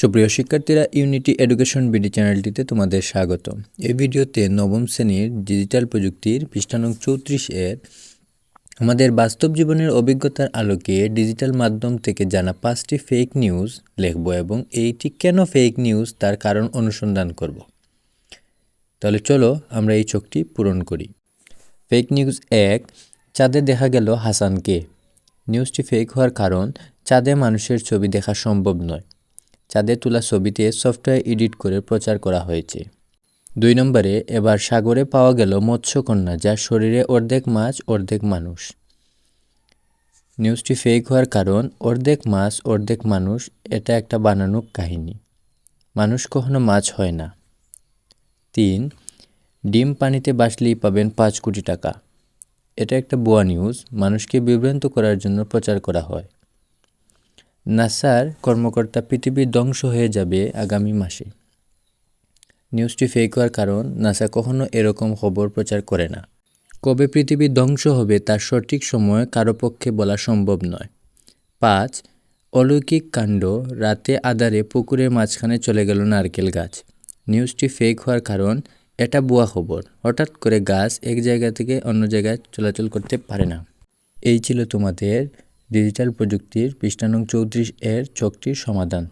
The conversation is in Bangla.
সুপ্রিয় শিক্ষার্থীরা ইউনিটি এডুকেশন বিডি চ্যানেলটিতে তোমাদের স্বাগত। এই ভিডিওতে নবম শ্রেণির ডিজিটাল প্রযুক্তির পৃষ্ঠানং চৌত্রিশ এর আমাদের বাস্তব জীবনের অভিজ্ঞতার আলোকে ডিজিটাল মাধ্যম থেকে জানা পাঁচটি ফেক নিউজ লিখব এবং এইটি কেন ফেক নিউজ তার কারণ অনুসন্ধান করব। তাহলে চলো আমরা এই চোখটি পূরণ করি। ফেক নিউজ এক, চাঁদে দেখা গেল হাসানকে। নিউজটি ফেক হওয়ার কারণ, চাঁদে মানুষের ছবি দেখা সম্ভব নয়। চাঁদে তোলা ছবিতে সফটওয়্যার এডিট করে প্রচার করা হয়েছে। দুই নম্বরে, এবার সাগরে পাওয়া গেল মৎস্যকন্যা যার শরীরে অর্ধেক মাছ, অর্ধেক মানুষ। নিউজটি ফেক হওয়ার কারণ, অর্ধেক মাছ, অর্ধেক মানুষ, এটা একটা বানানো কাহিনী। মানুষ কখনো মাছ হয় না। তিন, ডিম পানিতে বাসলেই পাবেন পাঁচ কোটি টাকা। এটা একটা বোয়া নিউজ মানুষকে বিভ্রান্ত করার জন্য প্রচার করা হয়। নাসার কর্মকর্তা পৃথিবীর ধ্বংস হয়ে যাবে আগামী মাসে। নিউজটি ফেক হওয়ার কারণ, নাসা কখনো এরকম খবর প্রচার করে না। কবে পৃথিবী ধ্বংস হবে তার সঠিক সময় কারও পক্ষে বলা সম্ভব নয়। পাঁচ, অলৌকিক কাণ্ড, রাতে আধারে পুকুরের মাঝখানে চলে গেল নারকেল গাছ। নিউজটি ফেক হওয়ার কারণ, এটা বুয়া খবর। হঠাৎ করে গাছ এক জায়গা থেকে অন্য জায়গায় চলাচল করতে পারে না। এই ছিল তোমাদের ডিজিটাল প্রযুক্তির পৃষ্ঠানং চৌত্রিশ এর ছকটির সমাধান।